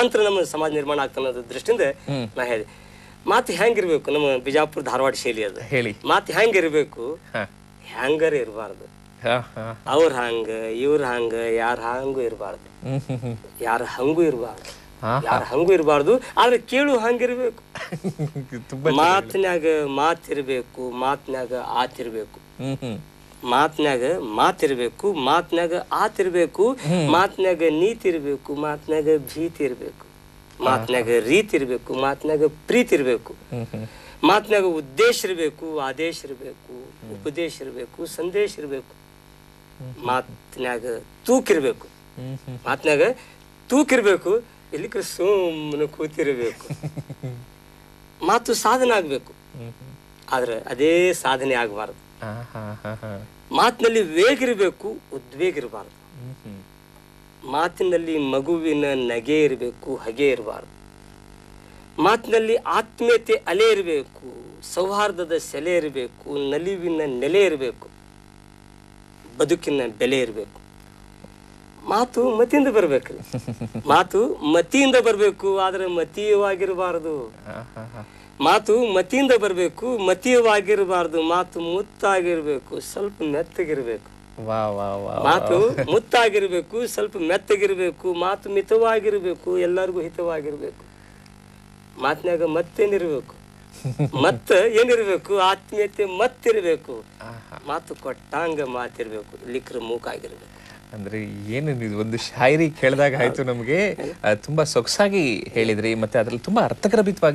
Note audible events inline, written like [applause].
ಅಂತರ ನಮ್ಮ ಸಮಾಜ ನಿರ್ಮಾಣ ಆಗ್ತಾನೆ ಅನ್ನೋದ್ರ ದೃಷ್ಟಿಯಿಂದ ನಾ ಹೇಳಿ ಮಾತು ಹೆಂಗಿರ್ಬೇಕು ನಮ್ಮ ಬಿಜಾಪುರ ಧಾರವಾಡ ಶೈಲಿ ಅದು. ಹೇಳಿ. ಮಾತು ಹೆಂಗಿರ್ಬೇಕು ಹ್ಯಾಂಗರ್ ಇರಬಾರ್ದು. ಅವ್ರ ಹಂಗ ಇವ್ರ ಹಂಗ ಯಾರ ಹಂಗೂ ಇರಬಾರ್ದು. ಯಾರ ಹಂಗೂ ಇರಬಾರ್ದು. ಯಾರ ಹಂಗೂ ಇರಬಾರ್ದು ಆದ್ರೆ ಕೇಳು ಹಂಗಿರ್ಬೇಕು. [laughs] ತುಂಬಾ ಮಾತಿನ್ಯಾಗ ಮಾತಿರ್ಬೇಕು ಮಾತಿನ್ಯಾಗ ಆತಿರ್ಬೇಕು. ಮಾತಿನ್ಯಾಗ ಮಾತಿರ್ಬೇಕು ಮಾತಿನಾಗ ಆತಿರ್ಬೇಕು ಮಾತಿನಾಗ ನೀತಿ ಇರ್ಬೇಕು ಭೀತಿ ಇರ್ಬೇಕು ಮಾತಿನಾಗ ರೀತಿ ಇರ್ಬೇಕು ಮಾತಿನಾಗ ಪ್ರೀತಿ ಇರ್ಬೇಕು ಮಾತಿನಾಗ ಉದ್ದೇಶ ಇರಬೇಕು ಆದೇಶ ಇರಬೇಕು ಉಪದೇಶ ಇರಬೇಕು ಸಂದೇಶ ಇರಬೇಕು ಮಾತಿನಾಗ ತೂಕಿರ್ಬೇಕು ಮಾತಿನಾಗ ತೂಕಿರ್ಬೇಕು ಇಲ್ಲಿ ಸುಮ್ಮನೆ ಕೂತಿರ್ಬೇಕು. [laughs] ಮಾತು ಸಾಧನೆ ಆಗ್ಬೇಕು. ಆದ್ರೆ ಅದೇ ಸಾಧನೆ ಆಗಬಾರ್ದು. ಮಾತಿನಲ್ಲಿ ವೇಗ ಇರಬೇಕು ಉದ್ವೇಗ ಇರಬಾರ್ದು ಮಾತಿನಲ್ಲಿ ಮಗುವಿನ ನಗೆ ಇರಬೇಕು ಹಗೆ ಇರಬಾರ್ದು. ಮಾತಿನಲ್ಲಿ ಆತ್ಮೀಯತೆ ಅಲೆ ಇರಬೇಕು ಸೌಹಾರ್ದದ ಸೆಲೆ ಇರಬೇಕು ನಲಿವಿನ ನೆಲೆ ಇರಬೇಕು ಬದುಕಿನ ಬೆಲೆ ಇರಬೇಕು. ಮಾತು ಮತಿಯಿಂದ ಬರಬೇಕು ಮಾತು ಮತಿಯಿಂದ ಬರಬೇಕು ಆದ್ರೆ ಮತೀಯವಾಗಿರಬಾರದು. ಮಾತು ಮತಿಯಿಂದ ಬರಬೇಕು ಮತೀಯವಾಗಿರಬಾರದು. ಮಾತು ಮುತ್ತಾಗಿರ್ಬೇಕು ಸ್ವಲ್ಪ ಮೆತ್ತಗಿರ್ಬೇಕು. ಮಾತು ಮುತ್ತಾಗಿರ್ಬೇಕು ಸ್ವಲ್ಪ ಮೆತ್ತಗಿರ್ಬೇಕು. ಮಾತು ಮಿತವಾಗಿರ್ಬೇಕು ಎಲ್ಲರಿಗೂ ಹಿತವಾಗಿರ್ಬೇಕು. ಮಾತಿನಾಗ ಮತ್ತೇನಿರ್ಬೇಕು? ಮತ್ತ ಏನಿರ್ಬೇಕು? ಆತ್ಮೀಯತೆ ಮತ್ತಿರ್ಬೇಕು. ಮಾತು ಕೊಟ್ಟಂಗ ಮಾತಿರ್ಬೇಕು ಲಿಕ್ರ ಮೂಕಾಗಿರ್ಬೇಕು. ಅಂದ್ರೆ ಏನು ಇದು ಒಂದು ಶಾಯರಿ ಕೇಳಿದಾಗ ಆಯ್ತು ನಮಗೆ. ತುಂಬಾ ಸೊಗಸಾಗಿ ಹೇಳಿದ್ರಿ ಮತ್ತೆ ಅದ್ರಲ್ಲಿ ತುಂಬಾ ಅರ್ಥಗರ್ಭಿತವಾಗಿ